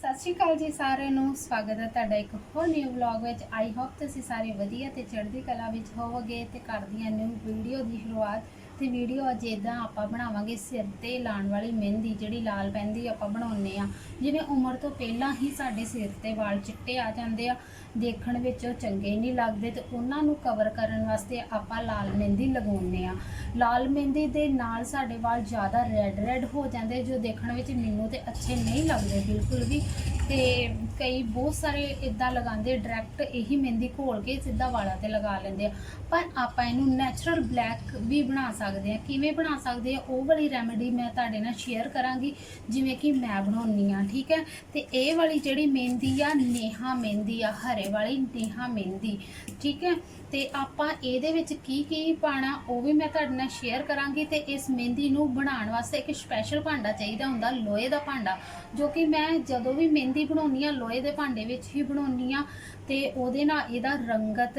ਸਤਿ ਸ਼੍ਰੀ ਅਕਾਲ ਜੀ ਸਾਰਿਆਂ ਨੂੰ। ਸਵਾਗਤ ਹੈ ਤੁਹਾਡਾ ਇੱਕ ਹੋਰ ਨਿਊ ਵਲੌਗ ਵਿੱਚ। ਆਈ ਹੋਪ ਤੁਸੀਂ ਸਾਰੇ ਵਧੀਆ ਤੇ ਚੜ੍ਹਦੀ ਕਲਾ ਵਿੱਚ ਹੋਵੋਗੇ ਤੇ ਕਰਦੀ ਹਾਂ ਨਿਊ ਵੀਡੀਓ ਦੀ ਸ਼ੁਰੂਆਤ ਤੇ ਵੀਡੀਓ ਅੱਜ ਇਦਾਂ ਆਪਾਂ ਬਣਾਵਾਂਗੇ ਸਿਰ ਤੇ ਲਾਉਣ ਵਾਲੀ ਮਹਿੰਦੀ, ਜਿਹੜੀ ਲਾਲ ਮਹਿੰਦੀ ਆਪਾਂ ਬਣਾਉਂਦੇ ਆ ਜਿਵੇਂ ਉਮਰ ਤੋਂ ਪਹਿਲਾਂ ਹੀ ਸਾਡੇ ਸਿਰ ਤੇ ਵਾਲ ਚਿੱਟੇ ਆ ਜਾਂਦੇ ਆ, ਦੇਖਣ ਵਿੱਚ ਉਹ ਚੰਗੇ ਨਹੀਂ ਲੱਗਦੇ ਤੇ ਉਹਨਾਂ ਨੂੰ ਕਵਰ ਕਰਨ ਵਾਸਤੇ ਆਪਾਂ ਲਾਲ ਮਹਿੰਦੀ ਲਗਾਉਂਦੇ ਆ ਲਾਲ ਮਹਿੰਦੀ ਦੇ ਨਾਲ ਸਾਡੇ ਵਾਲ ਜ਼ਿਆਦਾ ਰੈੱਡ ਰੈੱਡ ਹੋ ਜਾਂਦੇ ਜੋ ਦੇਖਣ ਵਿੱਚ ਮੈਨੂੰ ਤੇ ਅੱਛੇ ਨਹੀਂ ਲੱਗਦੇ ਬਿਲਕੁਲ ਵੀ। ਤੇ ਕਈ ਬਹੁਤ ਸਾਰੇ ਇਦਾਂ ਲਗਾਉਂਦੇ ਡਾਇਰੈਕਟ ਇਹੀ ਮਹਿੰਦੀ ਘੋਲ ਕੇ ਸਿੱਧਾ ਵਾਲਾਂ ਤੇ ਲਗਾ ਲੈਂਦੇ ਆ। ਪਰ ਆਪਾਂ ਇਹਨੂੰ ਨੈਚੁਰਲ ਬਲੈਕ ਵੀ ਬਣਾ ਸਕਦੇ ਆ, ਕਿਵੇਂ ਬਣਾ ਸਕਦੇ ਆ, ਉਹ ਵਾਲੀ ਰੈਮੇਡੀ ਮੈਂ ਤੁਹਾਡੇ ਨਾਲ ਸ਼ੇਅਰ ਕਰਾਂਗੀ, ਜਿਵੇਂ ਕਿ ਮੈਂ ਬਣਾਉਣੀ ਆ ਠੀਕ ਹੈ? ਤੇ ਇਹ ਵਾਲੀ ਜਿਹੜੀ ਮਹਿੰਦੀ ਆ, ਨੇਹਾ ਮਹਿੰਦੀ ਆ, ਹਰੇ ਵਾਲੀ ਨੇਹਾ ਮਹਿੰਦੀ, ਠੀਕ ਹੈ? ਤੇ ਆਪਾਂ ਇਹਦੇ ਵਿੱਚ ਕੀ ਕੀ ਪਾਣਾ ਉਹ ਵੀ ਮੈਂ ਤੁਹਾਡੇ ਨਾਲ ਸ਼ੇਅਰ ਕਰਾਂਗੀ, ਤੇ ਇਸ ਮਹਿੰਦੀ ਨੂੰ ਬਣਾਉਣ ਵਾਸਤੇ ਇੱਕ ਸਪੈਸ਼ਲ ਭਾਂਡਾ ਚਾਹੀਦਾ ਹੁੰਦਾ, ਲੋਹੇ ਦਾ ਭਾਂਡਾ, ਜੋ ਕਿ ਮੈਂ ਜਦੋਂ ਵੀ ਮਹਿੰਦੀ ਬਣਾਉਣੀ ਆ ਲੋਹੇ ਦੇ ਭਾਂਡੇ ਵਿੱਚ ਹੀ ਬਣਾਉਣੀ ਆ ਤੇ ਉਹਦੇ ਨਾਲ ਇਹਦਾ ਰੰਗਤ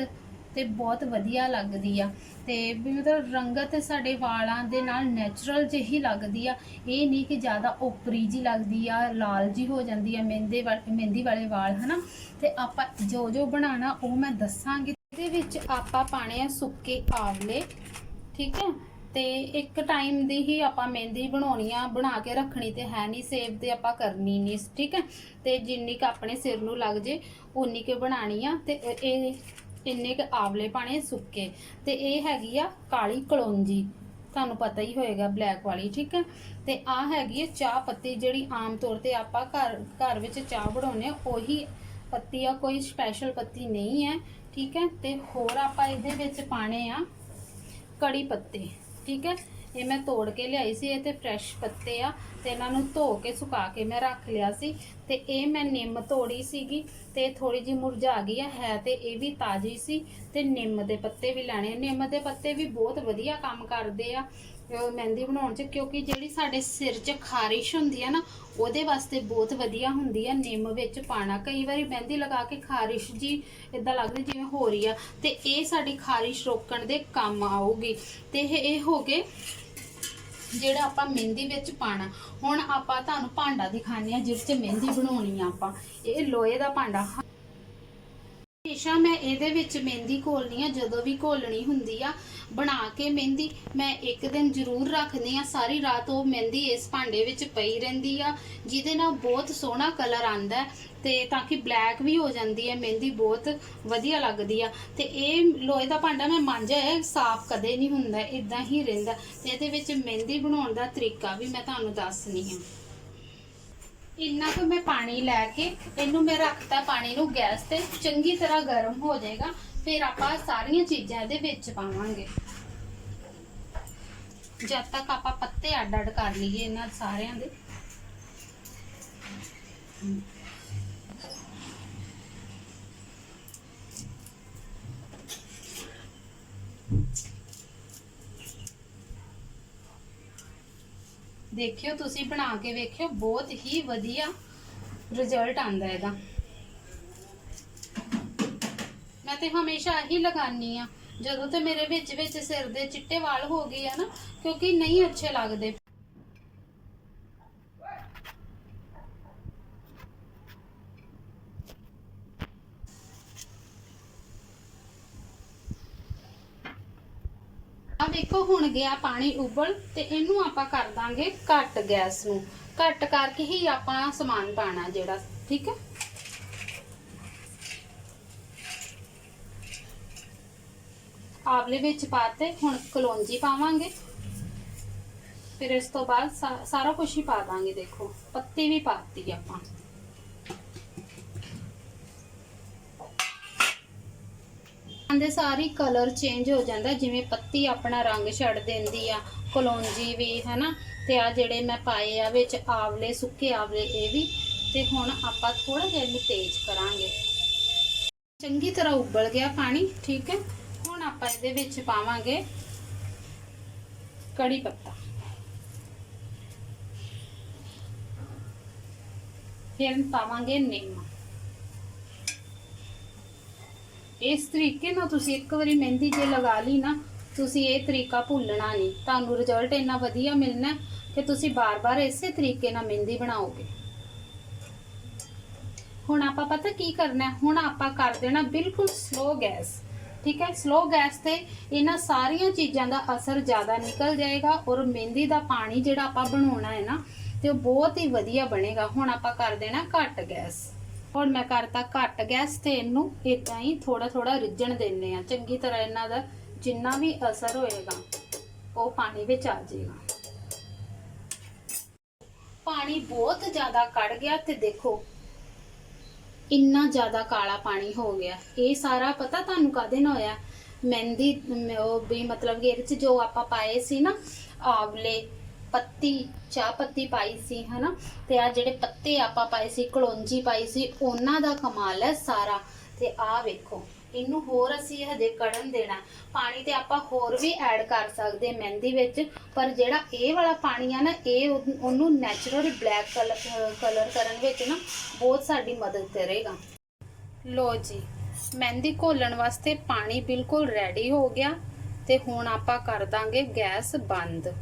ਤੇ ਬਹੁਤ ਵਧੀਆ ਲੱਗਦੀ ਆ। ਤੇ ਵੀ ਮਤਲਬ ਰੰਗਤ ਸਾਡੇ ਵਾਲਾਂ ਦੇ ਨਾਲ ਨੈਚੁਰਲ ਜਿਹੀ ਲੱਗਦੀ ਆ। ਇਹ ਨਹੀਂ ਕਿ ਜ਼ਿਆਦਾ ਓਪਰੀ ਜੀ ਲੱਗਦੀ ਆ, ਲਾਲ ਜੀ ਹੋ ਜਾਂਦੀ ਆ ਮਹਿੰਦੇ ਵਾਲੇ, ਮਹਿੰਦੀ ਵਾਲੇ ਵਾਲ, ਹਨਾ? ਤੇ ਆਪਾਂ ਜੋ ਜੋ ਬਣਾਉਣਾ, ਉਹ ਮੈਂ ਦੱਸਾਂਗੀ। ਇਹਦੇ ਵਿੱਚ ਆਪਾਂ ਪਾਣੇ ਆ ਸੁੱਕੇ ਆਵਲੇ, ਠੀਕ ਹੈ ਤੇ ਇੱਕ ਟਾਈਮ ਦੀ ਹੀ ਆਪਾਂ ਮਹਿੰਦੀ ਬਣਾਉਣੀ ਆ, ਬਣਾ ਕੇ ਰੱਖਣੀ ਤੇ ਹੈ ਨਹੀਂ ਸੇਵ ਤੇ ਆਪਾਂ ਕਰਨੀ ਨਹੀਂ, ਠੀਕ ਹੈ ਤੇ ਜਿੰਨੀ ਕ ਆਪਣੇ ਸਿਰ ਨੂੰ ਲੱਗ ਜੇ ਉਨੀ ਕੁ ਬਣਾਣੀ ਆ। ਤੇ ਇਹ ਇੰਨੇ ਕ ਆਵਲੇ ਪਾਣੇ ਸੁੱਕੇ ਤੇ ਇਹ ਹੈਗੀ ਆ ਕਾਲੀ ਕਲੌਂਜੀ। ਤੁਹਾਨੂੰ ਪਤਾ ਹੀ ਹੋਏਗਾ ਬਲੈਕ ਵਾਲੀ, ਠੀਕ ਹੈ? ਤੇ ਆ ਹੈਗੀ ਹੈ ਚਾਹ ਪੱਤੀ ਜਿਹੜੀ ਆਮ ਤੌਰ ਤੇ ਆਪਾਂ ਘਰ ਘਰ ਵਿੱਚ ਚਾਹ ਬਣਾਉਂਦੇ ਆ ਉਹੀ ਪੱਤੀ ਆ, ਕੋਈ ਸਪੈਸ਼ਲ ਪੱਤੀ ਨਹੀਂ ਹੈ, ਠੀਕ ਹੈ? ਤੇ ਹੋਰ ਆਪਾਂ ਇਹਦੇ ਵਿੱਚ ਪਾਣੇ ਆ ਕੜੀ ਪੱਤੇ, ਠੀਕ ਹੈ? ਇਹ ਮੈਂ ਤੋੜ ਕੇ ਲਿਆਈ ਸੀ, ਇਹ ਤੇ ਫਰੈਸ਼ ਪੱਤੇ ਆ ਤੇ ਇਹਨਾਂ ਨੂੰ ਧੋ ਕੇ ਸੁਕਾ ਕੇ ਮੈਂ ਰੱਖ ਲਿਆ ਸੀ ਤੇ ਇਹ ਮੈਂ ਨਿੰਮ ਤੋੜੀ ਸੀਗੀ ਤੇ ਥੋੜੀ ਜਿਹੀ ਮੁਰਝਾ ਗਈ ਆ, ਹੈ ਤੇ ਇਹ ਵੀ ਤਾਜ਼ੀ ਸੀ ਤੇ ਨਿੰਮ ਦੇ ਪੱਤੇ ਵੀ ਲੈਣੇ ਨਿੰਮ ਦੇ ਪੱਤੇ ਵੀ ਬਹੁਤ ਵਧੀਆ ਕੰਮ ਕਰਦੇ ਆ ਮਹਿੰਦੀ ਬਣਾਉਣ 'ਚ, ਕਿਉਂਕਿ ਜਿਹੜੀ ਸਾਡੇ ਸਿਰ 'ਚ ਖਾਰਿਸ਼ ਹੁੰਦੀ ਆ ਨਾ, ਉਹਦੇ ਵਾਸਤੇ ਬਹੁਤ ਵਧੀਆ ਹੁੰਦੀ ਆ ਨਿੰਮ ਵਿੱਚ ਪਾਣਾ ਕਈ ਵਾਰੀ ਮਹਿੰਦੀ ਲਗਾ ਕੇ ਖਾਰਿਸ਼ ਜੀ ਇਦਾਂ ਲੱਗਦੀ ਜਿਵੇਂ ਹੋ ਰਹੀ ਆ ਤੇ ਇਹ ਸਾਡੀ ਖਾਰਿਸ਼ ਰੋਕਣ ਦੇ ਕੰਮ ਆਊਗੀ। ਤੇ ਇਹ ਇਹ ਹੋ ਗਏ ਜਿਹੜਾ ਆਪਾਂ ਮਹਿੰਦੀ ਵਿੱਚ ਪਾਣਾ। ਹੁਣ ਆਪਾਂ ਤੁਹਾਨੂੰ ਭਾਂਡਾ ਦਿਖਾਣੇ ਆ ਜਿਸ 'ਚ ਮਹਿੰਦੀ ਬਣਾਉਣੀ ਆ ਆਪਾਂ। ਇਹ ਲੋਹੇ ਦਾ ਭਾਂਡਾ। ਹਮੇਸ਼ਾ ਮੈਂ ਇਹਦੇ ਵਿੱਚ ਮਹਿੰਦੀ ਘੋਲਣੀ ਆ, ਜਦੋਂ ਵੀ ਘੋਲਣੀ ਹੁੰਦੀ ਆ, ਬਣਾ ਕੇ ਮਹਿੰਦੀ ਮੈਂ ਇੱਕ ਦਿਨ ਜ਼ਰੂਰ ਰੱਖਦੀ ਆ। ਸਾਰੀ ਰਾਤ ਉਹ ਮਹਿੰਦੀ ਇਸ ਭਾਂਡੇ ਵਿੱਚ ਪਈ ਰਹਿੰਦੀ ਆ, ਜਿਹਦੇ ਨਾਲ ਬਹੁਤ ਸੋਹਣਾ ਕਲਰ ਆਂਦਾ ਤੇ ਤਾਂ ਕਿ ਬਲੈਕ ਵੀ ਹੋ ਜਾਂਦੀ ਹੈ, ਮਹਿੰਦੀ ਬਹੁਤ ਵਧੀਆ ਲੱਗਦੀ ਆ। ਤੇ ਇਹ ਲੋਹੇ ਦਾ ਭਾਂਡਾ ਮੈਂ ਮਾਂਜਿਆ ਹੈ ਸਾਫ਼ ਕਦੇ ਨਹੀਂ ਹੁੰਦਾ ਇਦਾਂ ਹੀ ਰਹਿੰਦਾ। ਤੇ ਇਹਦੇ ਵਿੱਚ ਮਹਿੰਦੀ ਬਣਾਉਣ ਦਾ ਤਰੀਕਾ ਵੀ ਮੈਂ ਤੁਹਾਨੂੰ ਦੱਸਣੀ ਆ ਇੰਨਾ ਕੁ ਮੈਂ ਪਾਣੀ ਲੈ ਕੇ ਇਹਨੂੰ ਮੈਂ ਰੱਖਤਾ ਪਾਣੀ ਨੂੰ ਗੈਸ ਤੇ, ਚੰਗੀ ਤਰ੍ਹਾਂ ਗਰਮ ਹੋ ਜਾਏਗਾ, ਫਿਰ ਆਪਾਂ ਸਾਰੀਆਂ ਚੀਜ਼ਾਂ ਇਹਦੇ ਵਿੱਚ ਪਾਵਾਂਗੇ। ਜਦ ਤੱਕ ਆਪਾਂ ਪੱਤੇ ਅੱਡ ਅੱਡ ਕਰ ਲਈਏ ਇਹਨਾਂ ਸਾਰਿਆਂ ਦੇ। ਦੇਖਿਓ, ਤੁਸੀਂ ਬਣਾ ਕੇ ਵੇਖਿਓ, ਬਹੁਤ ਹੀ ਵਧੀਆ ਰਿਜ਼ਲਟ ਆਂਦਾ ਇਹਦਾ। ਮੈਂ ਤੇ ਹਮੇਸ਼ਾ ਇਹੀ ਲਗਾਨੀ ਆ, ਜਦੋਂ ਤੇ ਮੇਰੇ ਵਿੱਚ ਵਿੱਚ ਸਿਰ ਦੇ ਚਿੱਟੇ ਵਾਲ ਹੋ ਗਏ ਆ ਨਾ, ਕਿਉਂਕਿ ਨਹੀਂ ਅੱਛੇ ਲੱਗਦੇ। ਦੇਖੋ, ਹੁਣ ਗਿਆ ਪਾਣੀ ਉਬਲ ਤੇ ਇਹਨੂੰ ਆਪਾਂ ਕਰ ਦਾਂਗੇ ਘੱਟ ਗੈਸ ਨੂੰ। ਘੱਟ ਕਰਕੇ ਹੀ ਆਪਾਂ ਸਮਾਨ ਪਾਣਾ ਜਿਹੜਾ, ਠੀਕ ਹੈ? ਆਵਲੇ ਵਿੱਚ ਪਾਤੇ ਹੁਣ ਕਲੌਂਜੀ ਪਾਵਾਂਗੇ। ਫਿਰ ਇਸ ਤੋਂ ਬਾਅਦ ਸਾਰਾ ਕੁਝ ਹੀ ਪਾ ਦਾਂਗੇ, ਦੇਖੋ। ਪੱਤੀ ਵੀ ਪਾਤੀ ਆਪਾਂ। ਦੇ ਸਾਰੀ ਕਲਰ ਚੇਂਜ ਹੋ ਜਾਂਦਾ ਜਿਵੇਂ ਪੱਤੀ ਆਪਣਾ ਰੰਗ ਛੱਡ ਦਿੰਦੀ ਆ, ਕਲੋਂਜੀ ਵੀ, ਹਨਾ? ਤੇ ਆ ਜਿਹੜੇ ਮੈਂ ਪਾਏ ਆ ਵਿੱਚ ਆਵਲੇ, ਸੁੱਕੇ ਆਵਲੇ, ਇਹ ਵੀ। ਤੇ ਹੁਣ ਆਪਾਂ ਥੋੜਾ ਜਿਹਾ ਇਹਨੂੰ ਤੇਜ਼ ਕਰਾਂਗੇ। ਚੰਗੀ ਤਰ੍ਹਾਂ ਉਬਲ ਗਿਆ ਪਾਣੀ, ਠੀਕ ਹੈ? ਹੁਣ ਆਪਾਂ ਇਹਦੇ ਵਿੱਚ ਪਾਵਾਂਗੇ ਕੜੀ ਪੱਤਾ। ਫਿਰ ਪਾਵਾਂਗੇ ਨਿੰਮ। ਇਸ ਤਰੀਕੇ ਨਾਲ ਤੁਸੀਂ ਇੱਕ ਵਾਰੀ ਮਹਿੰਦੀ ਜੇ ਲਗਾ ਲਈ ਨਾ, ਤੁਸੀਂ ਇਹ ਤਰੀਕਾ ਭੁੱਲਣਾ ਨਹੀਂ। ਤੁਹਾਨੂੰ ਰਿਜ਼ਲਟ ਇੰਨਾ ਵਧੀਆ ਮਿਲਣਾ ਕਿ ਤੁਸੀਂ ਬਾਰ-ਬਾਰ ਇਸੇ ਤਰੀਕੇ ਨਾਲ ਮਹਿੰਦੀ ਬਣਾਓਗੇ। ਹੁਣ ਆਪਾਂ ਪਤਾ ਕੀ ਕਰਨਾ ਹੁਣ ਆਪਾਂ ਕਰ ਦੇਣਾ ਬਿਲਕੁਲ ਸਲੋ ਗੈਸ ਠੀਕ ਹੈ? ਸਲੋ ਗੈਸ ਤੇ ਇਹਨਾਂ ਸਾਰੀਆਂ ਚੀਜ਼ਾਂ ਦਾ ਅਸਰ ਜ਼ਿਆਦਾ ਨਿਕਲ ਜਾਏਗਾ ਔਰ ਮਹਿੰਦੀ ਦਾ ਪਾਣੀ ਜਿਹੜਾ ਆਪਾਂ ਬਣਾਉਣਾ ਹੈ ਨਾ, ਤੇ ਉਹ ਬਹੁਤ ਹੀ ਵਧੀਆ ਬਣੇਗਾ। ਹੁਣ ਆਪਾਂ ਕਰ ਦੇਣਾ ਘੱਟ ਗੈਸ ਹੁਣ ਮੈਂ ਕਰਤਾ ਘੱਟ ਗੈਸ ਤੇ ਇਹਨੂੰ ਇਦਾਂ ਹੀ ਥੋੜਾ ਥੋੜਾ ਰਿੱਝਣ ਦਿੰਨੇ ਆ ਚੰਗੀ ਤਰ੍ਹਾਂ ਇਹਨਾਂ ਦਾ ਜਿੰਨਾ ਵੀ ਅਸਰ ਹੋਏਗਾ, ਉਹ ਪਾਣੀ ਵਿੱਚ ਆ ਜਾਏਗਾ। ਪਾਣੀ ਬਹੁਤ ਜ਼ਿਆਦਾ ਕੱਢ ਗਿਆ ਤੇ ਦੇਖੋ, ਇੰਨਾ ਜ਼ਿਆਦਾ ਕਾਲਾ ਪਾਣੀ ਹੋ ਗਿਆ। ਇਹ ਸਾਰਾ ਪਤਾ ਤੁਹਾਨੂੰ ਕਦੇ ਨਾ ਹੋਇਆ? ਮਹਿੰਦੀ, ਉਹ ਵੀ ਮਤਲਬ ਕਿ ਇਹਦੇ ਚ ਜੋ ਆਪਾਂ ਪਾਏ ਸੀ ਨਾ, ਆਵਲੇ ਪੱਤੀ, ਚਾਹ ਪੱਤੀ ਪਾਈ ਸੀ, ਹਨਾ? ਤੇ ਆ ਜਿਹੜੇ ਪੱਤੇ ਆਪਾਂ ਪਾਏ ਸੀ, ਕਲੌਂਜੀ ਪਾਈ ਸੀ, ਉਹਨਾਂ ਦਾ ਕਮਾਲ ਹੈ ਸਾਰਾ। ਤੇ ਆ ਵੇਖੋ, ਇਹਨੂੰ ਹੋਰ ਅਸੀਂ ਹਜੇ ਕੜਨ ਦੇਣਾ। ਪਾਣੀ ਤੇ ਆਪਾਂ ਹੋਰ ਵੀ ਐਡ ਕਰ ਸਕਦੇ ਮਹਿੰਦੀ ਵਿੱਚ, ਪਰ ਜਿਹੜਾ ਇਹ ਵਾਲਾ ਪਾਣੀ ਆ ਨਾ, ਇਹ ਉਹਨੂੰ ਨੈਚੁਰਲ ਬਲੈਕ ਕਲਰ ਕਰਨ ਵਿੱਚ ਨਾ ਬਹੁਤ ਸਾਡੀ ਮਦਦ ਕਰੇਗਾ। ਲੋ ਜੀ, ਮਹਿੰਦੀ ਘੋਲਣ ਵਾਸਤੇ ਪਾਣੀ ਬਿਲਕੁਲ ਰੈਡੀ ਹੋ ਗਿਆ ਤੇ ਹੁਣ ਆਪਾਂ ਕਰ ਦਾਂਗੇ ਗੈਸ ਬੰਦ।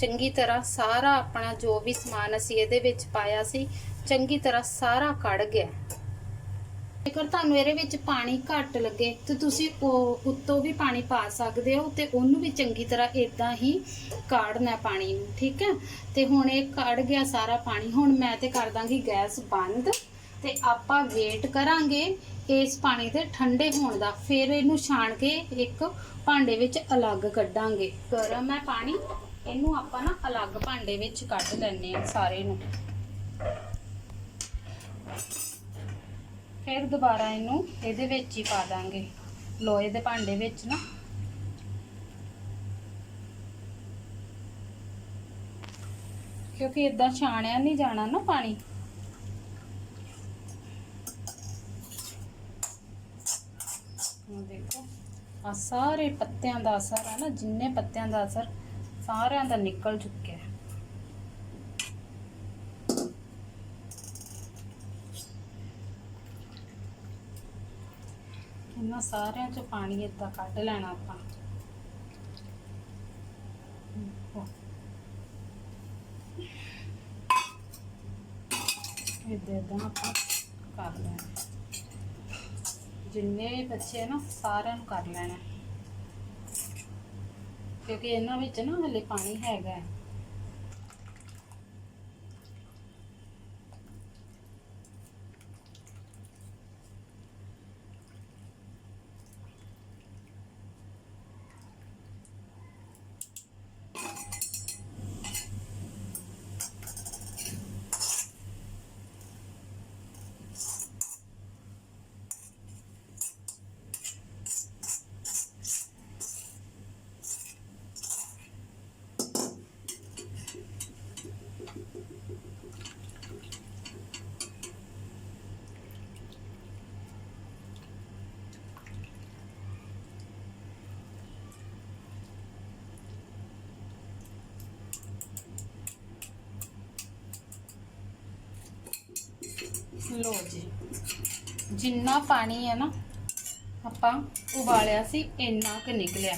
ਚੰਗੀ ਤਰ੍ਹਾਂ ਸਾਰਾ ਆਪਣਾ ਜੋ ਵੀ ਸਮਾਨ ਅਸੀਂ ਇਹਦੇ ਵਿੱਚ ਪਾਇਆ ਸੀ, ਚੰਗੀ ਤਰ੍ਹਾਂ ਸਾਰਾ ਕੱਢ ਗਿਆ। ਜੇਕਰ ਤੁਹਾਨੂੰ ਇਹਦੇ ਵਿੱਚ ਪਾਣੀ ਘੱਟ ਲੱਗੇ, ਤੇ ਤੁਸੀਂ ਉਹ ਉੱਤੋਂ ਵੀ ਪਾਣੀ ਪਾ ਸਕਦੇ ਹੋ ਤੇ ਉਹਨੂੰ ਵੀ ਚੰਗੀ ਤਰ੍ਹਾਂ ਇਦਾਂ ਹੀ ਕਾੜਨਾ ਪਾਣੀ ਨੂੰ, ਠੀਕ ਹੈ? ਤੇ ਹੁਣ ਇਹ ਕੱਢ ਗਿਆ ਸਾਰਾ ਪਾਣੀ, ਹੁਣ ਮੈਂ ਤੇ ਕਰ ਦਾਂਗੀ ਗੈਸ ਬੰਦ ਤੇ ਆਪਾਂ ਵੇਟ ਕਰਾਂਗੇ ਇਸ ਪਾਣੀ ਦੇ ਠੰਡੇ ਹੋਣ ਦਾ। ਫਿਰ ਇਹਨੂੰ ਛਾਣ ਕੇ ਇੱਕ ਭਾਂਡੇ ਵਿੱਚ ਅਲੱਗ ਕੱਢਾਂਗੇ। ਗਰਮ ਹੈ ਪਾਣੀ। ਇਹਨੂੰ ਆਪਾਂ ਨਾ ਅਲੱਗ ਭਾਂਡੇ ਵਿੱਚ ਕੱਢ ਲੈਣੇ ਆ ਸਾਰੇ ਨੂੰ। ਫਿਰ ਦੁਬਾਰਾ ਇਹਨੂੰ ਇਹਦੇ ਵਿੱਚ ਹੀ ਪਾ ਦਾਂਗੇ। ਲੋਹੇ ਦੇ ਭਾਂਡੇ ਵਿੱਚ ਨਾ। ਕਿਉਂਕਿ ਇਦਾਂ ਛਾਣਿਆ ਨਹੀਂ ਜਾਣਾ ਨਾ ਪਾਣੀ। ਦੇਖੋ ਆ ਸਾਰੇ ਪੱਤਿਆਂ ਦਾ ਅਸਰ ਹੈ ਨਾ, ਜਿੰਨੇ ਪੱਤਿਆਂ ਦਾ ਅਸਰ ਸਾਰਿਆਂ ਦਾ ਨਿਕਲ ਚੁੱਕਿਆ ਹੈ। ਇਹਨਾਂ ਸਾਰਿਆਂ ਚੋਂ ਪਾਣੀ ਏਦਾਂ ਕੱਢ ਲੈਣਾ ਆਪਾਂ। ਏਦਾਂ ਏਦਾਂ ਆਪਾਂ ਕਰ ਲੈਣਾ। ਜਿੰਨੇ ਵੀ ਬੱਚੇ ਨਾ, ਸਾਰਿਆਂ ਨੂੰ ਕਰ ਲੈਣਾ। ਕਿਉਂਕਿ ਇਹਨਾਂ ਵਿੱਚ ਨਾ ਹਲੇ ਪਾਣੀ ਹੈਗਾ ਹੈ। ਲੋ ਜੀ। ਜਿੰਨਾ ਪਾਣੀ ਹੈ ਨਾ, ਆਪਾਂ ਉਬਾਲਿਆ ਸੀ, ਇੰਨਾ ਕੁ ਨਿਕਲਿਆ।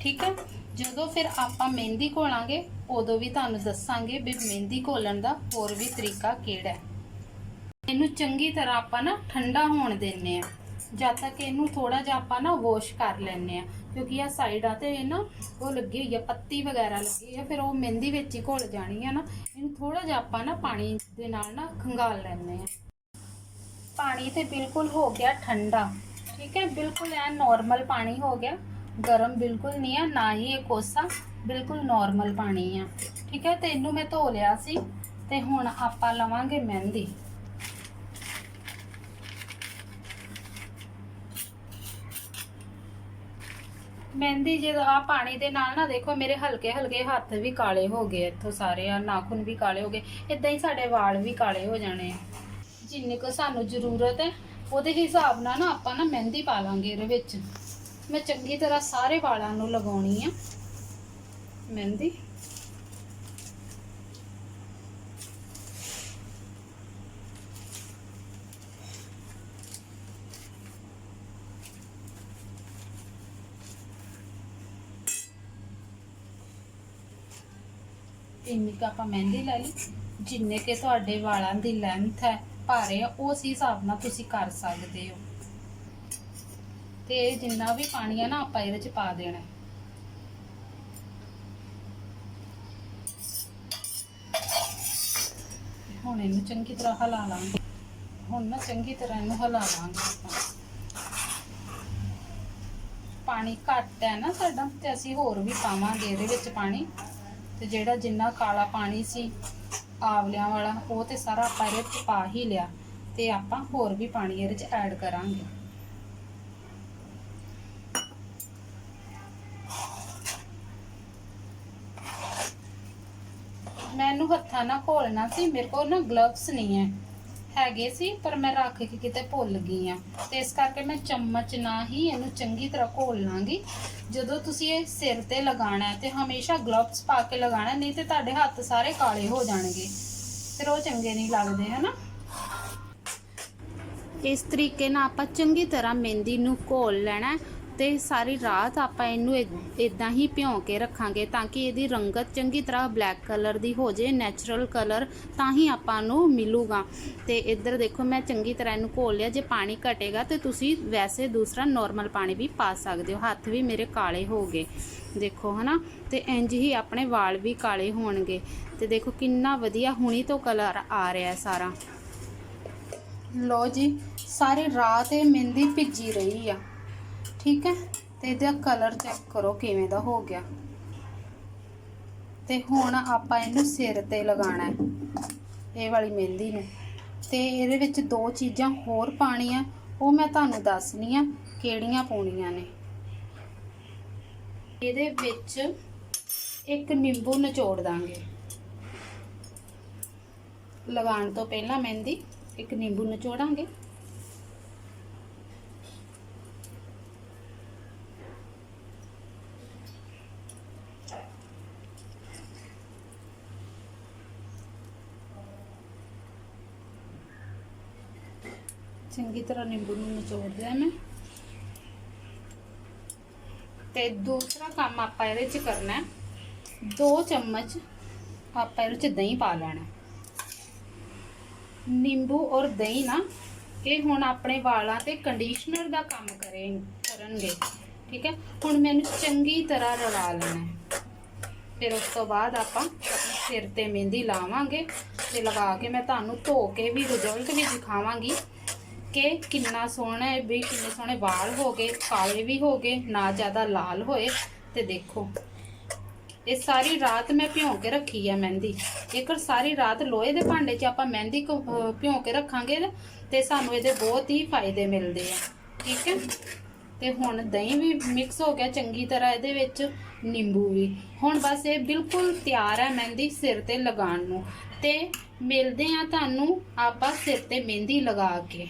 ਠੀਕ ਹੈ? ਜਦੋਂ ਫਿਰ ਆਪਾਂ ਮਹਿੰਦੀ ਘੋਲਾਂਗੇ, ਉਦੋਂ ਵੀ ਤੁਹਾਨੂੰ ਦੱਸਾਂਗੇ ਵੀ ਮਹਿੰਦੀ ਘੋਲਣ ਦਾ ਹੋਰ ਵੀ ਤਰੀਕਾ ਕਿਹੜਾ ਹੈ। ਇਹਨੂੰ ਚੰਗੀ ਤਰ੍ਹਾਂ ਆਪਾਂ ਨਾ ਠੰਡਾ ਹੋਣ ਦਿੰਨੇ ਆ ਜਦ ਤੱਕ ਇਹਨੂੰ ਥੋੜਾ ਜਿਹਾ ਆਪਾਂ ਨਾ ਵਾਸ਼ ਕਰ ਲੈਨੇ ਆ ਕਿਉਂਕਿ ਆ ਸਾਈਡਾਂ ਤੇ ਇਹ ਨਾ, ਉਹ ਲੱਗੀ ਹੋਈ ਆ, ਪੱਤੀ ਵਗੈਰਾ ਲੱਗੀ ਆ, ਫਿਰ ਉਹ ਮਹਿੰਦੀ ਵਿੱਚ ਹੀ ਘੁਲ ਜਾਣੀ ਆ ਨਾ। ਇਹਨੂੰ ਥੋੜਾ ਜਿਹਾ ਆਪਾਂ ਨਾ ਪਾਣੀ ਦੇ ਨਾਲ ਨਾ ਖੰਗਾਲ ਲੈਨੇ ਆ ਪਾਣੀ ਤੇ ਬਿਲਕੁਲ ਹੋ ਗਿਆ ਠੰਡਾ, ਠੀਕ ਹੈ? ਬਿਲਕੁਲ ਐ ਨਾਰਮਲ ਪਾਣੀ ਹੋ ਗਿਆ। ਗਰਮ ਬਿਲਕੁਲ ਨਹੀਂ ਆ, ਨਾ ਹੀ ਇਹ ਕੋਸਾ, ਬਿਲਕੁਲ ਨਾਰਮਲ ਪਾਣੀ ਆ, ਠੀਕ ਹੈ? ਤੇ ਇਹਨੂੰ ਮੈਂ ਧੋ ਲਿਆ ਸੀ ਤੇ ਹੁਣ ਆਪਾਂ ਲਵਾਂਗੇ ਮਹਿੰਦੀ। ਮਹਿੰਦੀ ਜੇ ਆ ਪਾਣੀ ਦੇ ਨਾਲ ਨਾ ਦੇਖੋ, ਮੇਰੇ ਹਲਕੇ ਹਲਕੇ ਹੱਥ ਵੀ ਕਾਲੇ ਹੋ ਗਏ ਇੱਥੋਂ ਸਾਰੇ ਆ ਨਾਖੂਨ ਵੀ ਕਾਲੇ ਹੋ ਗਏ। ਇਦਾਂ ਹੀ ਸਾਡੇ ਵਾਲ ਵੀ ਕਾਲੇ ਹੋ ਜਾਣੇ ਆ। ਜਿੰਨੀ ਕੁ ਸਾਨੂੰ ਜ਼ਰੂਰਤ ਹੈ, ਉਹਦੇ ਹਿਸਾਬ ਨਾਲ ਨਾ ਆਪਾਂ ਨਾ ਮਹਿੰਦੀ ਪਾ ਲਾਂਗੇ ਇਹਦੇ ਵਿੱਚ। ਮੈਂ ਚੰਗੀ ਤਰ੍ਹਾਂ ਸਾਰੇ ਵਾਲਾਂ ਨੂੰ ਲਗਾਉਣੀ ਆ। ਮਹਿੰਦੀ। ਇੰਨੀ ਕੁ ਆਪਾਂ ਮਹਿੰਦੀ ਲੈ ਲਈ। ਜਿੰਨੇ ਕਿ ਤੁਹਾਡੇ ਵਾਲਾਂ ਦੀ ਲੈਂਥ ਹੈ ਭਾਰੇ ਆ, ਉਸ ਹਿਸਾਬ ਨਾਲ ਤੁਸੀਂ ਕਰ ਸਕਦੇ ਹੋ। ਤੇ ਜਿੰਨਾ ਵੀ ਪਾਣੀ ਆ ਨਾ, ਆਪਾਂ ਇਹਦੇ ਚ ਪਾ ਦੇਣਾ। ਹੁਣ ਇਹਨੂੰ ਚੰਗੀ ਤਰ੍ਹਾਂ ਹਿਲਾ ਲਾਂਗੇ। ਹੁਣ ਨਾ ਚੰਗੀ ਤਰ੍ਹਾਂ ਇਹਨੂੰ ਹਿਲਾ ਲਾਂਗੇ ਆਪਾਂ। ਪਾਣੀ ਘੱਟ ਹੈ ਨਾ ਸਾਡਾ, ਤੇ ਅਸੀਂ ਹੋਰ ਵੀ ਪਾਵਾਂਗੇ ਇਹਦੇ ਵਿੱਚ ਪਾਣੀ। ਤੇ ਜਿਹੜਾ ਜਿੰਨਾ ਕਾਲਾ ਪਾਣੀ ਸੀ ਆਵਲਿਆਂ ਵਾਲਾ, ਉਹ ਤੇ ਸਾਰਾ ਆਪਾਂ ਇਹਦੇ ਵਿੱਚ ਪਾ ਹੀ ਲਿਆ ਤੇ ਆਪਾਂ ਹੋਰ ਵੀ ਪਾਣੀ ਇਹਦੇ ਵਿੱਚ ਐਡ ਕਰਾਂਗੇ। ਮੈਨੂੰ ਹੱਥਾਂ ਨਾਲ ਘੋਲਣਾ ਸੀ, ਮੇਰੇ ਕੋਲ ਨਾ ਗਲਵਸ ਨਹੀਂ ਹੈ ਹੈਗੇ ਸੀ, ਪਰ ਮੈਂ ਰੱਖ ਕੇ ਕਿਤੇ ਭੁੱਲ ਗਈ ਆ। ਤੇ ਇਸ ਕਰਕੇ ਮੈਂ ਚਮਚ ਨਾਲ ਹੀ ਇਹਨੂੰ ਚੰਗੀ ਤਰ੍ਹਾਂ ਘੋਲ ਲਾਂਗੀ। ਜਦੋਂ ਤੁਸੀਂ ਇਹ ਸਿਰ ਤੇ ਲਗਾਉਣਾ ਹੈ ਤੇ ਹਮੇਸ਼ਾ ਗਲਵਸ ਪਾ ਕੇ ਲਗਾਉਣਾ, ਨਹੀਂ ਤੇ ਤੁਹਾਡੇ ਹੱਥ ਸਾਰੇ ਕਾਲੇ ਹੋ ਜਾਣਗੇ। ਫਿਰ ਉਹ ਚੰਗੇ ਨਹੀਂ ਲੱਗਦੇ, ਹਨਾ? ਇਸ ਤਰੀਕੇ ਨਾਲ ਆਪਾਂ ਚੰਗੀ ਤਰ੍ਹਾਂ ਮਹਿੰਦੀ ਨੂੰ ਘੋਲ ਲੈਣਾ ਤੇ ਸਾਰੀ ਰਾਤ ਆਪਾਂ ਇਹਨੂੰ ਇਦਾਂ ਹੀ ਭਿਉਂ ਕੇ ਰੱਖਾਂਗੇ ਤਾਂ ਕਿ ਇਹਦੀ ਰੰਗਤ ਚੰਗੀ ਤਰ੍ਹਾਂ ਬਲੈਕ ਕਲਰ ਦੀ ਹੋ ਜੇ, ਨੈਚੁਰਲ ਕਲਰ ਤਾਂ ਹੀ ਆਪਾਂ ਨੂੰ ਮਿਲੂਗਾ। ਤੇ ਇੱਧਰ ਦੇਖੋ ਮੈਂ ਚੰਗੀ ਤਰ੍ਹਾਂ ਇਹਨੂੰ ਘੋਲ ਲਿਆ, ਜੇ ਪਾਣੀ ਘਟੇਗਾ ਤੇ ਤੁਸੀਂ ਵੈਸੇ ਦੂਸਰਾ ਨਾਰਮਲ ਪਾਣੀ ਵੀ ਪਾ ਸਕਦੇ ਹੋ, ਹੱਥ ਵੀ ਮੇਰੇ ਕਾਲੇ ਹੋ ਗਏ। ਦੇਖੋ ਹਨਾ, ਤੇ ਇੰਜ ਹੀ ਆਪਣੇ ਵਾਲ ਵੀ ਕਾਲੇ ਹੋਣਗੇ। ਤੇ ਦੇਖੋ ਕਿੰਨਾ ਵਧੀਆ ਹੁਣੀ ਤੋਂ ਕਲਰ ਆ ਰਿਹਾ ਸਾਰਾ। ਲੋ ਜੀ, ਸਾਰੀ ਰਾਤ ਇਹ ਮਹਿੰਦੀ ਭਿੱਜੀ ਰਹੀ ਆ। ਠੀਕ ਹੈ? ਤੇ ਇਹਦਾ ਕਲਰ ਚੈੱਕ ਕਰੋ ਕਿਵੇਂ ਦਾ ਹੋ ਗਿਆ। ਤੇ ਹੁਣ ਆਪਾਂ ਇਹਨੂੰ ਸਿਰ ਤੇ ਲਗਾਉਣਾ ਹੈ। ਇਹ ਵਾਲੀ ਮਹਿੰਦੀ ਨੂੰ। ਤੇ ਇਹਦੇ ਵਿੱਚ ਦੋ ਚੀਜ਼ਾਂ ਹੋਰ ਪਾਣੀਆਂ ਉਹ ਮੈਂ ਤੁਹਾਨੂੰ ਦੱਸਣੀ ਆ ਕਿਹੜੀਆਂ ਪਾਉਣੀਆਂ ਨੇ। ਇਹਦੇ ਵਿੱਚ ਇੱਕ ਨਿੰਬੂ ਨਿਚੋੜ ਦਾਂਗੇ। ਲਗਾਉਣ ਤੋਂ ਪਹਿਲਾਂ ਮਹਿੰਦੀ ਇੱਕ ਨਿੰਬੂ ਨਿਚੋੜਾਂਗੇ। ਚੰਗੀ ਤਰ੍ਹਾਂ ਨਿੰਬੂ ਨੂੰ ਨਿਚੋੜ ਦਿਆਂ ਮੈਂ ਤੇ ਦੂਸਰਾ ਕੰਮ ਆਪਾਂ ਇਹਦੇ ਚ ਕਰਨਾ ਹੈ 2 ਚਮਚ ਆਪਾਂ ਇਹਦੇ ਚ ਦਹੀਂ ਪਾ ਲੈਣਾ ਨਿੰਬੂ ਔਰ ਦਹੀਂ ਨਾ ਇਹ ਹੁਣ ਆਪਣੇ ਵਾਲਾਂ ਤੇ ਕੰਡੀਸ਼ਨਰ ਦਾ ਕੰਮ ਕਰੇ ਕਰਨਗੇ ਠੀਕ ਹੈ ਹੁਣ ਮੈਨੂੰ ਚੰਗੀ ਤਰ੍ਹਾਂ ਰਲਾ ਲੈਣਾ ਫਿਰ ਉਸ ਤੋਂ ਬਾਅਦ ਆਪਾਂ ਆਪਣੇ ਸਿਰ ਤੇ ਮਹਿੰਦੀ ਲਾਵਾਂਗੇ ਤੇ ਲਗਾ ਕੇ ਮੈਂ ਤੁਹਾਨੂੰ ਧੋ ਕੇ ਵੀ ਰਿਜ਼ਲਟ ਵੀ ਦਿਖਾਵਾਂਗੀ ਕਿ ਕਿੰਨਾ ਸੋਹਣਾ ਹੈ ਵੀ ਕਿੰਨੇ ਸੋਹਣੇ ਵਾਲ ਹੋ ਗਏ ਕਾਲੇ ਵੀ ਹੋ ਗਏ ਨਾ ਜ਼ਿਆਦਾ ਲਾਲ ਹੋਏ ਤੇ ਦੇਖੋ। ਇਹ ਸਾਰੀ ਰਾਤ ਮੈਂ ਭਿਉਂ ਕੇ ਰੱਖੀ ਆ ਮਹਿੰਦੀ। ਜੇਕਰ ਸਾਰੀ ਰਾਤ ਲੋਹੇ ਦੇ ਭਾਂਡੇ 'ਚ ਆਪਾਂ ਮਹਿੰਦੀ ਕੁ- ਭਿਉਂ ਕੇ ਰੱਖਾਂਗੇ ਨਾ, ਤੇ ਸਾਨੂੰ ਇਹਦੇ ਬਹੁਤ ਹੀ ਫਾਇਦੇ ਮਿਲਦੇ ਆ। ਠੀਕ ਹੈ? ਤੇ ਹੁਣ ਦਹੀਂ ਵੀ ਮਿਕਸ ਹੋ ਗਿਆ ਚੰਗੀ ਤਰ੍ਹਾਂ ਇਹਦੇ ਵਿੱਚ ਨਿੰਬੂ ਵੀ। ਹੁਣ ਬਸ ਇਹ ਬਿਲਕੁਲ ਤਿਆਰ ਹੈ ਮਹਿੰਦੀ ਸਿਰ ਤੇ ਲਗਾਉਣ ਨੂੰ। ਤੇ ਮਿਲਦੇ ਆ ਤੁਹਾਨੂੰ ਆਪਾਂ ਸਿਰ ਤੇ ਮਹਿੰਦੀ ਲਗਾ ਕੇ।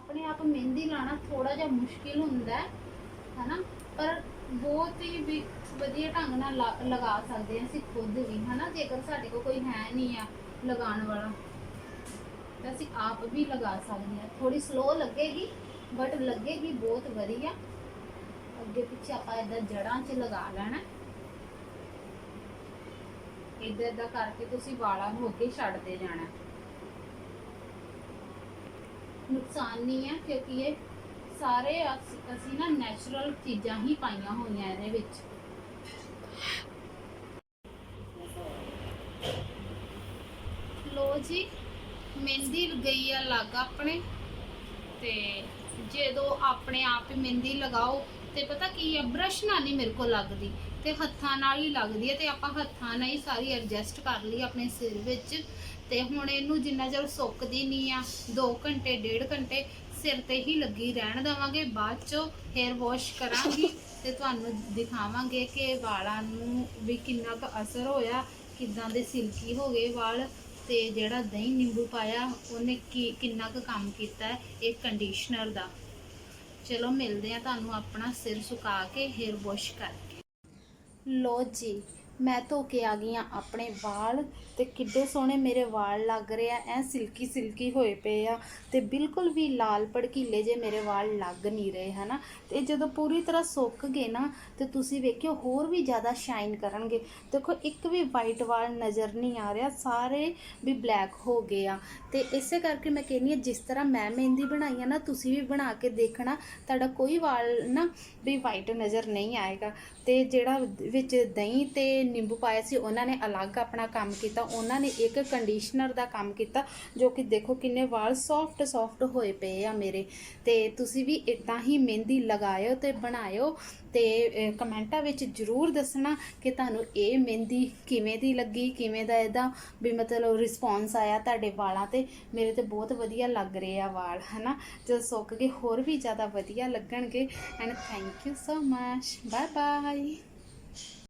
ਆਪਣੇ ਆਪ ਮਹਿੰਦੀ ਲਾਣਾ ਥੋੜਾ ਜਿਹਾ ਮੁਸ਼ਕਿਲ ਹੁੰਦਾ ਹੈ, ਹਨਾ? ਪਰ ਬਹੁਤ ਹੀ ਵੀ ਵਧੀਆ ਢੰਗ ਨਾਲ ਲਾ- ਲਗਾ ਸਕਦੇ ਹਾਂ ਅਸੀਂ ਖੁਦ ਵੀ, ਹਨਾ? ਜੇਕਰ ਸਾਡੇ ਕੋਲ ਕੋਈ ਹੈ ਨਹੀਂ ਆ ਲਗਾਉਣ ਵਾਲਾ, ਤਾਂ ਅਸੀਂ ਆਪ ਵੀ ਲਗਾ ਸਕਦੇ ਹਾਂ। ਥੋੜੀ ਸਲੋ ਲੱਗੇਗੀ ਬਟ ਲੱਗੇਗੀ ਬਹੁਤ ਵਧੀਆ। ਅੱਗੇ ਪਿੱਛੇ ਆਪਾਂ ਇਦਾਂ ਜੜਾਂ 'ਚ ਲਗਾ ਲੈਣਾ ਇਦਾਂ ਇਦਾਂ ਕਰਕੇ ਤੁਸੀਂ ਵਾਲਾਂ ਨੂੰ ਅੱਗੇ ਛੱਡਦੇ ਜਾਣਾ ਨੁਕਸਾਨ ਨਹੀਂ ਹੈ, ਕਿਉਂਕਿ ਇਹ ਸਾਰੇ ਅਸ- ਅਸੀਂ ਨਾ ਨੈਚੁਰਲ ਚੀਜ਼ਾਂ ਹੀ ਪਾਈਆਂ ਹੋਈਆਂ ਇਹਦੇ ਵਿੱਚ। ਲੋ ਜੀ, ਮਹਿੰਦੀ ਗਈ ਆ ਲੱਗ ਆਪਣੇ। ਤੇ ਜਦੋਂ ਆਪਣੇ ਆਪ ਹੀ ਮਹਿੰਦੀ ਲਗਾਓ, ਤੇ ਪਤਾ ਕੀ ਆ ਬ੍ਰਸ਼ ਨਾਲ ਨਹੀਂ ਮੇਰੇ ਕੋਲ ਲੱਗਦੀ। ਤੇ ਹੱਥਾਂ ਨਾਲ ਹੀ ਲੱਗਦੀ ਹੈ, ਤੇ ਆਪਾਂ ਹੱਥਾਂ ਨਾਲ ਹੀ ਸਾਰੀ ਐਡਜਸਟ ਕਰ ਲਈ ਆਪਣੇ ਸਿਰ ਵਿੱਚ। ਤੇ ਹੁਣ ਇਹਨੂੰ ਜਿੰਨਾ ਚਿਰ ਸੁੱਕਦੀ ਨਹੀਂ ਆ 2 ਘੰਟੇ 1.5 ਘੰਟੇ ਸਿਰ ਤੇ ਹੀ ਲੱਗੀ ਰਹਿਣ ਦੇਵਾਂਗੇ, ਬਾਅਦ ਚੋਂ ਹੇਅਰ ਵਾਸ਼ ਕਰਾਂਗੀ ਤੇ ਤੁਹਾਨੂੰ ਦਿਖਾਵਾਂਗੇ ਕਿ ਵਾਲਾਂ ਨੂੰ ਵੀ ਕਿੰਨਾ ਕੁ ਅਸਰ ਹੋਇਆ, ਕਿਦਾਂ ਦੇ ਸਿਲਕੀ ਹੋ ਗਏ ਵਾਲ ਤੇ ਜਿਹੜਾ ਦਹੀਂ ਨਿੰਬੂ ਪਾਇਆ, ਉਹਨੇ ਕੀ, ਕਿੰਨਾ ਕੁ ਕੰਮ ਕੀਤਾ ਇਹ ਕੰਡੀਸ਼ਨਰ ਦਾ। ਚਲੋ ਮਿਲਦੇ ਆ ਤੁਹਾਨੂੰ ਆਪਣਾ ਸਿਰ ਸੁਕਾ ਕੇ ਹੇਅਰ ਵਾਸ਼ ਕਰਕੇ। ਲੋ ਜੀ ਮੈਂ ਧੋ ਕੇ ਆ ਗਈ ਆ ਆਪਣੇ ਵਾਲ ਤੇ ਕਿੱਡੇ ਸੋਹਣੇ ਮੇਰੇ ਵਾਲ ਲੱਗ ਰਹੇ ਆ, ਐ ਸਿਲਕੀ ਸਿਲਕੀ ਹੋਏ ਪਏ ਆ ਤੇ ਬਿਲਕੁਲ ਵੀ ਲਾਲ ਭੜਕੀਲੇ ਜੇ ਮੇਰੇ ਵਾਲ ਲੱਗ ਨਹੀਂ ਰਹੇ, ਹਨਾ? ਤੇ ਜਦੋਂ ਪੂਰੀ ਤਰ੍ਹਾਂ ਸੁੱਕ ਗਏ ਨਾ ਤੇ ਤੁਸੀਂ ਵੇਖਿਓ ਹੋਰ ਵੀ ਜ਼ਿਆਦਾ ਸ਼ਾਈਨ ਕਰਨਗੇ। ਦੇਖੋ, ਇੱਕ ਵੀ ਵਾਈਟ ਵਾਲ ਨਜ਼ਰ ਨਹੀਂ ਆ ਰਿਹਾ, ਸਾਰੇ ਵੀ ਬਲੈਕ ਹੋ ਗਏ ਆ। ਤੇ ਇਸੇ ਕਰਕੇ ਮੈਂ ਕਹਿੰਨੀ ਆ ਜਿਸ ਤਰ੍ਹਾਂ ਮੈਂ ਮਹਿੰਦੀ ਬਣਾਈ ਆ ਨਾ, ਤੁਸੀਂ ਵੀ ਬਣਾ ਕੇ ਦੇਖਣਾ, ਤੁਹਾਡਾ ਕੋਈ ਵਾਲ ਨਾ ਵੀ ਵਾਈਟ ਨਜ਼ਰ ਨਹੀਂ ਆਏਗਾ। ਤੇ ਜਿਹੜਾ ਵਿੱਚ ਦਹੀਂ ਤੇ ਨਿੰਬੂ ਪਾਇਆ ਸੀ, ਉਹਨਾਂ ਨੇ ਅਲੱਗ ਆਪਣਾ ਕੰਮ ਕੀਤਾ, ਉਹਨਾਂ ਨੇ ਇੱਕ ਕੰਡੀਸ਼ਨਰ ਦਾ ਕੰਮ ਕੀਤਾ, ਜੋ ਕਿ ਦੇਖੋ ਕਿੰਨੇ ਵਾਲ ਸੌਫਟ ਸੌਫਟ ਹੋਏ ਪਏ ਆ ਮੇਰੇ। ਤੇ ਤੁਸੀਂ ਵੀ ਇਦਾਂ ਹੀ ਮਹਿੰਦੀ ਲਗਾਇਓ ਤੇ ਬਣਾਇਓ ਤੇ ਕਮੈਂਟਾਂ ਵਿੱਚ ਜਰੂਰ ਦੱਸਣਾ ਕਿ ਤੁਹਾਨੂੰ ਇਹ ਮਹਿੰਦੀ ਕਿਵੇਂ ਦੀ ਲੱਗੀ, ਕਿਵੇਂ ਦਾ ਇਹਦਾ ਵੀ ਮਤਲਬ ਰਿਸਪੌਂਸ ਆਇਆ ਤੁਹਾਡੇ ਵਾਲਾਂ ਤੇ। ਮੇਰੇ ਤੇ ਬਹੁਤ ਵਧੀਆ ਲੱਗ ਰਹੇ ਆ ਵਾਲ, ਹਨਾ? ਜਦੋਂ ਸੁੱਕ ਗਏ, ਹੋਰ ਵੀ ਜ਼ਿਆਦਾ ਵਧੀਆ ਲੱਗਣਗੇ। And thank you so much bye bye